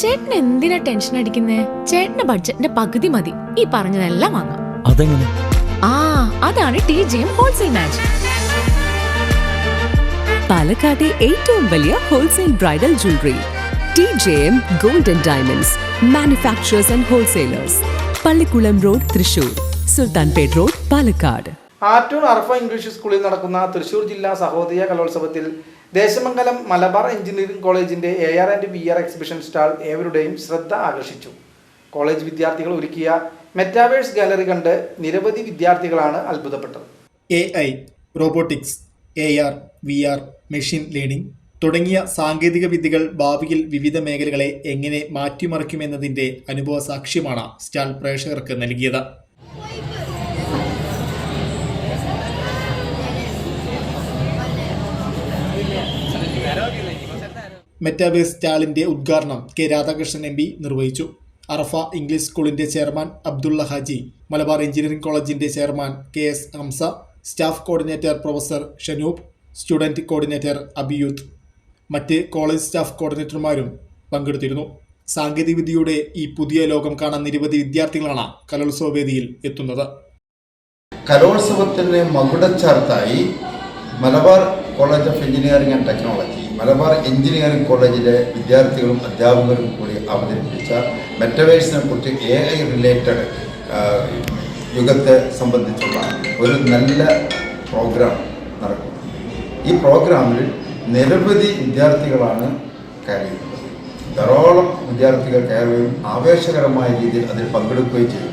ചേട്ടൻ എന്തിനാ ടെൻഷൻ അടിക്കുന്നേ? ചേട്ടന്റെ ബഡ്ജറ്റിന്റെ പകുതി മതി. ഈ പറഞ്ഞതെല്ലാം വാങ്ങാം. അതെങ്ങനെ? ആ അതാണ് T J M wholesale magic പാലക്കാട്ടെ ഏറ്റവും വലിയ wholesale bridal jewellery T J M gold and diamonds manufacturers and wholesalers Pallikulam road Thrissur. Sultanpet road Palakkad. Attoor Arafa English സ്കൂളിൽ നടക്കുന്ന തൃശൂർ ജില്ലാ സഹോദയ കലോത്സവത്തിൽ ദേശമംഗലം മലബാർ എഞ്ചിനീയറിംഗ് കോളേജിന്റെ A R and V R exhibition stall ഏവരുടെയും ശ്രദ്ധ ആകർഷിച്ചു. കോളേജ് വിദ്യാർത്ഥികൾ ഒരുക്കിയ മെറ്റാവേഴ്സ് ഗാലറി കണ്ട് നിരവധി വിദ്യാർത്ഥികളാണ് അത്ഭുതപ്പെട്ടത്. A I robotics A R V R machine learning തുടങ്ങിയ സാങ്കേതിക വിദ്യകൾ ഭാവിയിൽ വിവിധ മേഖലകളെ എങ്ങനെ മാറ്റിമറിക്കുമെന്നതിന്റെ അനുഭവ സാക്ഷ്യമാണ് സ്റ്റാൾ പ്രേക്ഷകർക്ക് നൽകിയത്. മെറ്റാബേസ് സ്റ്റാളിന്റെ ഉദ്ഘാടനം കെ രാധാകൃഷ്ണൻ എം നിർവഹിച്ചു. അറഫ ഇംഗ്ലീഷ് സ്കൂളിന്റെ ചെയർമാൻ അബ്ദുള്ള ഹാജി മലബാർ എഞ്ചിനീയറിംഗ് കോളേജിന്റെ chairman K S Hamsa staff coordinator professor Shanoob student coordinator Abiyooth. മറ്റ് കോളേജ് സ്റ്റാഫ് കോർഡിനേറ്റർമാരും പങ്കെടുത്തിരുന്നു. സാങ്കേതികവിദ്യയുടെ ഈ പുതിയ ലോകം കാണാൻ നിരവധി വിദ്യാർത്ഥികളാണ് കലോത്സവ വേദിയിൽ എത്തുന്നത്. കലോത്സവത്തിന് മകുടച്ചാർത്തായി Malabar college of engineering and technology Malabar engineering കോളേജിലെ വിദ്യാർത്ഥികളും അധ്യാപകരും കൂടി അവതരിപ്പിച്ച മെറ്റവേഴ്സിനെ കുറിച്ച് എ ഐ റിലേറ്റഡ് യുഗത്തെ സംബന്ധിച്ചുള്ള ഒരു നല്ല പ്രോഗ്രാം നടക്കും. ഈ പ്രോഗ്രാമിൽ നിരവധി വിദ്യാർത്ഥികളാണ് കയറിയിരുന്നത്. ധാരാളം വിദ്യാർത്ഥികൾ കയറുകയും ആവേശകരമായ രീതിയിൽ അതിൽ പങ്കെടുക്കുകയും ചെയ്തു.